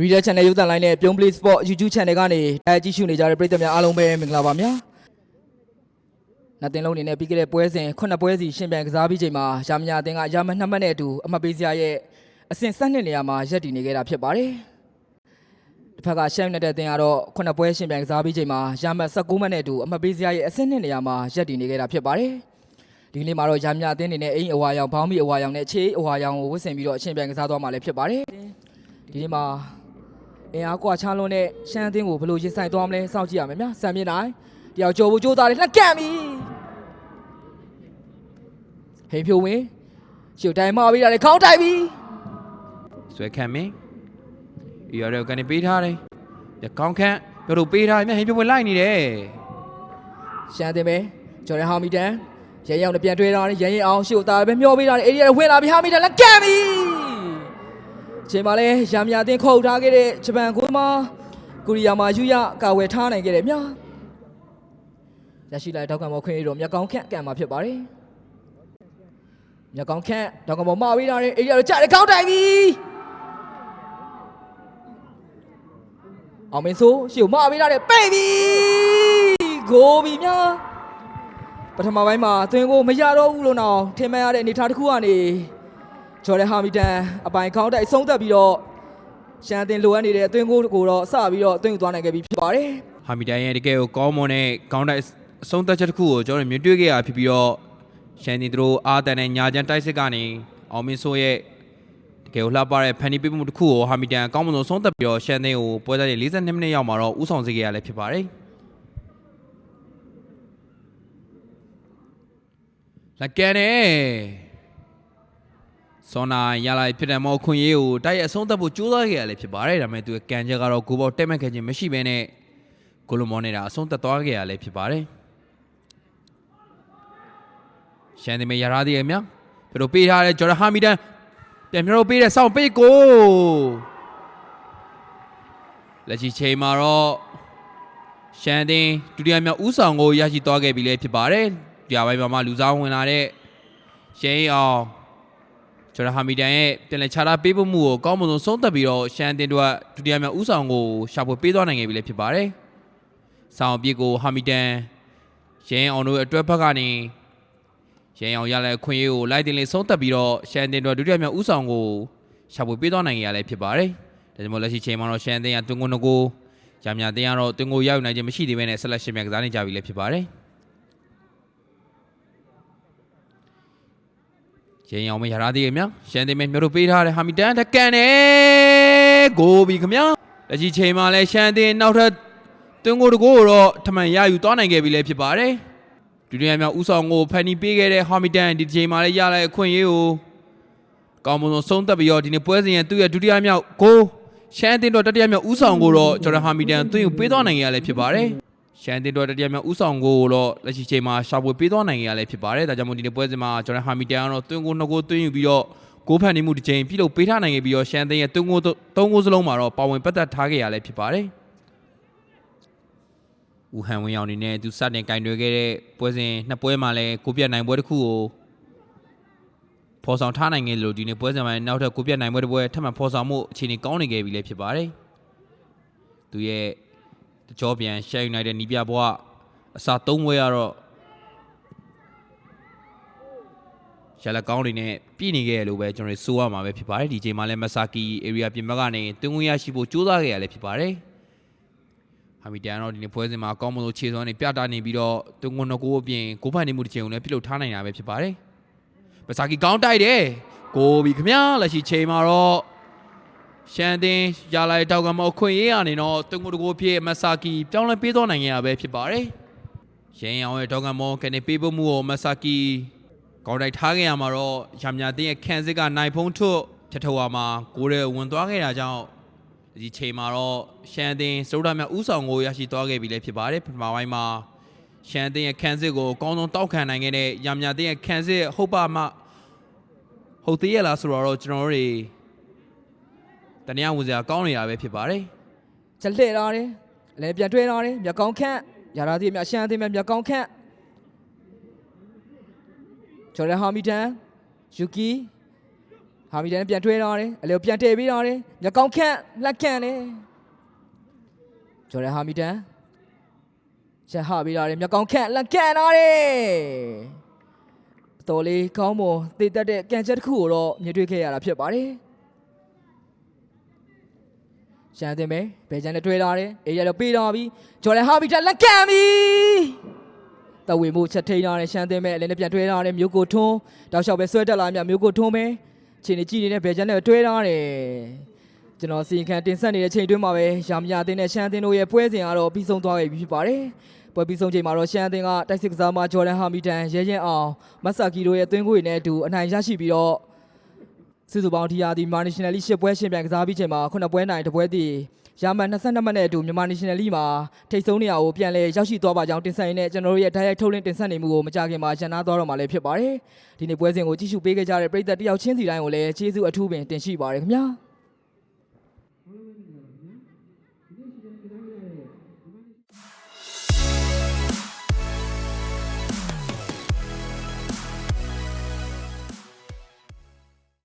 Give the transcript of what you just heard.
Reader Channel ရုပ်သံလိုင်းနဲ့ပြုံး Play Sport YouTube Channel ကနေတိုက်ကြည့်ရှုနေကြတဲ့ပရိသတ်များအားလုံးပဲမင်္ဂလာပါများ။နှစ်သင်းလုံးအနေနဲ့ပြီးခဲ့တဲ့ပွဲစဉ်ခုနှစ်ပွဲစီရှင်ပြိုင်ကစားပြီးချိန်မှာရာမညာအသင်းကရာမနှစ်မှတ်နဲ့အတူအမှတ်ပေးစရာရဲ့အဆင့်၁၂နေရာမှာရပ်တည်နေခဲ့တာဖြစ်ပါတယ်။တစ်ဖက်ကရှမ်းနေတဲ့တင်ကတော့ခုနှစ်ပွဲရှင်ပြိုင်ကစားပြီးချိန်မှာရာမတ်16မှတ်နဲ့အတူအမှတ်ပေးစရာရဲ့အဆင့်2နေရာမှာရပ်တည်နေခဲ့တာဖြစ်ပါတယ်။ဒီနေ့မှာတော့ရာမြအသင်းအနေနဲ့အိမ်အဝါရောင်ဘောင်းမီအဝါရောင်နဲ့ခြေအဝါရောင်ကိုဝတ်ဆင်ပြီးတော့အရှင်ပြိုင်ကစားသွားမှာလည်းဖြစ်ပါတယ်။ဒီနေ့မှာ အင်အားကွာချလွန်းတဲ့ရှမ်းအသင်းကိုဘယ်လိုရင်ဆိုင်သွားမလဲစောင့်ကြည့်ရမယ်ဗျာ။စံမြင့်နိုင်တယောက်ကြော်ဖို့ကြိုးစားတယ်လှက်ကန့်ပြီ။ဟိန်ဖြိုးဝင်ရှုပ်တိုင်းမပြီးတာလေခေါင်းတိုက်ပြီဆွဲခံမင်းအီရတော့ကနေပေးထားတယ်ရကောင်းခန့်တို့တို့ပေးထားတယ်မြဟင်ပြဝင်လိုက်နေတယ်။ရှမ်းအသင်းပဲဂျော်ဒန်ဟာမီတန်ရဲရောင်နဲ့ပြန်တွဲတာရဲရင်အောင်ရှုပ်သားပဲမျောပေးတာလေအေရီယာဝင်လာပြီဟာမီတန်လက်ကန့်ပြီ။ ချိန်မှာလဲရာမြအသင်းခုတ်ထားခဲ့တဲ့ဂျပန်ကိုမကိုရီးယားမှာယူရကာဝယ်ထားနိုင်ခဲ့တယ်မြာ။ရရှိလိုက်တောက်ကံမောခွင့်ရတော့မြက်ကောင်းခန့်ကံမှာဖြစ်ပါတယ်။မြက်ကောင်းခန့်တောက်ကံမောမှာပေးတာလေအေရီယာတော့ကြားတယ်ကောင်းတိုင်ပြီ။အောင်မင်းဆိုးရှုပ်မှာပေးတာလေပိတ်ပြီ။ဂိုးပြီမြာ။ပထမပိုင်းမှာသွင်းကိုမရတော့ဘူးလို့တော့ထင်မှန်ရတဲ့အနေအထားတစ်ခုကနေ ဂျော်ဒန်ဟာမီတန်အပိုင်ခေါင်းတိုက်ဆုံးသက်ပြီးတော့ရှန်တင်လိုအပ်နေတဲ့အသွင်းကိုကိုတော့စပြီးတော့အသွင်းယူသွားနိုင်ခဲ့ပြီဖြစ်ပါတယ်ဟာမီတန်ရဲ့တကယ်ကိုကောင်းမွန်တဲ့ကောင်းတိုက်အဆုံးသက်ချက်တစ်ခုကိုကျွန်တော်တို့မြင်တွေ့ခဲ့ရဖြစ်ပြီးတော့ရှန်နီတို့အာတန်နဲ့ညာချန်တိုက်စစ်ကနေအောင်မင်းဆိုးရဲ့တကယ်ကိုလှပတဲ့ဖန်နီပေးမှုတစ်ခုကိုဟာမီတန်ကောင်းမွန်ဆုံးဆုံးသက်ပြီးတော့ရှန်သင်းကိုပွဲစားရဲ့42မိနစ်ရောက်မှာတော့ဥဆောင်စေခဲ့ရလည်းဖြစ်ပါတယ်လက်ကန်နဲ့ စောနာရလိုက်ဖြစ်တယ်မောခွင့်ရေးကိုတိုက်ရအဆုံးသက်ဖို့ကြိုးစားခဲ့ရလည်းဖြစ်ပါတယ်ဒါပေမဲ့သူရဲ့ကန်ချက်ကတော့ကိုဘောတက်မဲ့ခဲ့ခြင်းမရှိဘဲနဲ့ကိုလိုမောနေတာအဆုံးသက်သွားခဲ့ရလည်းဖြစ်ပါတယ်ရှန်ဒီမေရရာဒီအမြပြတို့ပေးထားတဲ့ဂျော်ဒန်ဟာမီတန်ပြန်ပြတော့ပေးတဲ့စောင့်ပေးကိုလက်ရှိချိန်မှာတော့ရှန်တင်ဒုတိယမြောက်ဦးဆောင်ကိုရရှိသွားခဲ့ပြီလည်းဖြစ်ပါတယ်ဒီအပိုင်းမှာမှလူစားဝင်လာတဲ့ရှန်အောင် ဂျော်ဒန်ဟာမီတန်ရဲ့ပြန်လည်ခြားထားပေးဖို့မှုကိုကောင်းမွန်ဆုံးဆုံးသက်ပြီးတော့ရှန်တင်တို့ကဒုတိယမြောက်ဦးဆောင်ကိုရှာဖွေပေးသွားနိုင်ခဲ့ပြီလည်းဖြစ်ပါတယ်ဆောင်းအပြစ်ကိုဟာမီတန်ရဲအောင်တို့အတွက်ဘက်ကနေရဲအောင်ရလဲခွင့်ရေးကိုလိုက်တင်လေးဆုံးသက်ပြီးတော့ရှန်တင်တော်ဒုတိယမြောက်ဦးဆောင်ကိုရှာဖွေပေးသွားနိုင်ရလဲဖြစ်ပါတယ်။ဒါကြောင့်မို့လက်ရှိချိန်မှာတော့ရှန်တင်ကတွင်ကိုနကိုရမြတင်ကတော့တွင်ကိုရောက်နိုင်ခြင်းမရှိသေးဘဲနဲ့ဆက်လက်ရှင်မြန်ကစားနေကြပြီလည်းဖြစ်ပါတယ်။ ရဲအောင်မရရသေးရဲ့မြရှန်တင်မဲမျိုးတို့ပေးထားတဲ့ဟာမီတန်တကန်နဲ့ကိုဘီခမလက်ရှိချိန်မှာလဲရှန်တင်နောက်ထပ်တွင်းကိုတကိုကိုတော့ထမှန်ရယူသွားနိုင်ခဲ့ပြီလည်းဖြစ်ပါတယ်ဒုတိယမြောက်ဦးဆောင်ကိုဖန်နီပေးခဲ့တဲ့ဟာမီတန်ဒီချိန်မှာလည်းရလိုက်အခွင့်အရေးကိုကောင်းမွန်ဆုံးဆုံးသက်ပြီးတော့ဒီနေ့ပွဲစဉ်ရဲ့သူ့ရဲ့ဒုတိယမြောက်ကိုရှန်တင်တော်တတိယမြောက်ဦးဆောင်ကိုတော့ဂျော်ဒန်ဟာမီတန်သွင်းယူပေးသွားနိုင်ရလည်းဖြစ်ပါတယ် ရှန်တင်တော်တတိယမြောက်ဦးဆောင်ကိုတော့လက်ရှိချိန်မှာရှာဖွေပေးသွားနိုင်ရလည်းဖြစ်ပါတယ်ဒါကြောင့်မို့ဒီနေ့ပွဲစဉ်မှာဂျော်ဒန်ဟာမီတန်ကတော့သွင်းကိုနှစ်ကိုသွင်းယူပြီးတော့ကိုဖန်နေမှုတစ်ချိန်ပြုလုပ်ပေးထားနိုင်ခဲ့ပြီးတော့ရှန်တင်ရဲ့သွင်းကိုသုံးကိုစလုံးမှာတော့ပါဝင်ပတ်သက်ထားခဲ့ရလည်းဖြစ်ပါတယ်ဦးဟန်ဝင်းအောင်နေနဲ့သူစတင်ကင်တွယ်ခဲ့တဲ့ပွဲစဉ်နှစ်ပွဲမှာလည်းကိုပြတ်နိုင်ပွဲတစ်ခုကိုဖော်ဆောင်ထားနိုင်ခဲ့လို့ဒီနေ့ပွဲစဉ်မှာလည်းနောက်ထပ်ကိုပြတ်နိုင်ပွဲတစ်ပွဲထပ်မံဖော်ဆောင်မှုအခြေအနေကောင်းနေခဲ့ပြီလည်းဖြစ်ပါတယ်။သူရဲ့ တကြောပြန်ရှက်ယူနိုက်တဲ့နီးပြဘွားအစာသုံးပွဲကတော့ရလက်ကောင်းတွေနဲ့ပြည်နေခဲ့ရလို့ပဲကျွန်တော်တို့ဆိုရမှာပဲဖြစ်ပါတယ်ဒီချိန်မှာလည်းမဆာကီ area ပြင်ဘက်ကနေတွင်းဝင်ရရှိဖို့ကြိုးစားခဲ့ရလည်းဖြစ်ပါတယ်။ဟာမီတန်ကတော့ဒီနေ့ပွဲစဉ်မှာအကောင်းမလို့ခြေစွမ်းနေပြတာနေပြီးတော့တုံငုံနကိုအပြင်ကိုဖန်နေမှုတစ်ချိန်ကိုလည်းပြုလုပ်ထားနိုင်တာပဲဖြစ်ပါတယ်။ပစာကီကောင်းတိုက်တယ်။ကိုဘီခမလက်ရှိချိန်မှာတော့ ရှန်တင်ရလိုက်တောက်ကမအခွင့်ရေးရနေတော့တုံငုံတကိုဖြစ်မဆာကီပြောင်းလဲပေးသွားနိုင်ရတာပဲဖြစ်ပါတယ်။ရင်းအောင်ရဲ့တောက်ကမောကနေပေးဖို့မှုကိုမဆာကီကောင်းတိုက်ထားခဲ့ရမှာတော့ရမညာတင်ရဲ့ခန့်စစ်ကနိုင်ဖုံးထွတ်ထထဝါမှာကိုရဲဝင်သွားခဲ့တာကြောင့်ဒီချိန်မှာတော့ရှန်တင်စတုဒ္ဓမြတ်ဥဆောင်ကိုရရှိသွားခဲ့ပြီလည်းဖြစ်ပါတယ်ပထမပိုင်းမှာရှန်တင်ရဲ့ခန်းစစ်ကိုအကောင်းဆုံးတောက်ခံနိုင်ခဲ့တဲ့ရမညာတင်ရဲ့ခန်းစစ်ဟုတ်ပါမှဟုတ်သေးရလားဆိုတော့ကျွန်တော်တို့တွေ တနည်းဝင်စရာကောင်းနေတာပဲဖြစ်ပါတယ်ချက်လှည့်လာတယ်အလဲပြန်တွဲလာတယ်မြက်ကောင်းခန့်ရာရာသေးမြရှမ်းသေးမြမြက်ကောင်းခန့်ဂျော်ဒန်ဟာမီတန်ယူကီဟာမီတန်ပြန်ထွေးထားတယ်အလျော်ပြန်တည်ပြီးထားတယ်မျက်ကောင်းခန့်လက်ခန့်တယ်ဂျော်ဒန်ဟာမီတန်ချက်ဟပြီးထားတယ်မျက်ကောင်းခန့်လက်ခန့်ထားတယ်တော်လေးကောင်းမွန်တည်တတ်တဲ့ကန်ချက်တစ်ခုကိုတော့မြင်တွေ့ခဲ့ရတာဖြစ်ပါတယ် ရှန်တင်မယ်ဘယ်ချန်နဲ့ထွေးထားတယ်အေးရတော့ပေးထားပြီဂျော်ဒန်ဟာမီတန်လက်ခန့်ပြီတဝေမှုချက်ထိန်ထားတဲ့ရှမ်းသင်းမဲ့အလည်းနဲ့ပြန်တွဲထားတဲ့မျိုးကိုထွန်းတောက်လျှောက်ပဲဆွဲတက်လာမြမျိုးကိုထွန်းပဲချိန်နေကြည့်နေတဲ့ဘယ်ချမ်းနဲ့တွဲထားတယ်ကျွန်တော်စီရင်ခံတင်ဆက်နေတဲ့ချိန်တွင်းမှာပဲရာမယာသင်းနဲ့ရှမ်းသင်းတို့ရဲ့ပွဲစဉ်ကတော့ပြီးဆုံးသွားပြီဖြစ်ပါတယ်ပွဲပြီးဆုံးချိန်မှာတော့ရှမ်းသင်းကတိုက်စစ်ကစားမဂျော်ဒန်ဟာမီတန်ရဲရဲအောင်မတ်ဆာကီတို့ရဲ့သွင်းကိုတွေနဲ့အတူအနိုင်ရရှိပြီးတော့ စုစုပေါင်းဒီရာသီမြန်မာ National League ၈ပွဲရှင်ပြိုင်ကစားပြီးချိန်မှာ9ပွဲနိုင်တပွဲတည်ရမန်22မိနစ်အတူမြန်မာ National League မှာထိတ်ဆုံးနေရကိုပြန်လည်ရောက်ရှိသွားပါကြောင်းတင်ဆက်ရင်းနဲ့ကျွန်တော်တို့ရဲ့ဓာတ်ရိုက်ထုတ်လွှင့်တင်ဆက်နေမှုကိုမကြခင်မှာရန်နာသွားတော့မှာလည်းဖြစ်ပါတယ်။ဒီနေ့ပွဲစဉ်ကိုကြည့်ရှုပေးခဲ့ကြတဲ့ပရိသတ်တယောက်ချင်းစီတိုင်းကိုလည်းကျေးဇူးအထူးပင်တင်ရှိပါရခင်ဗျာ။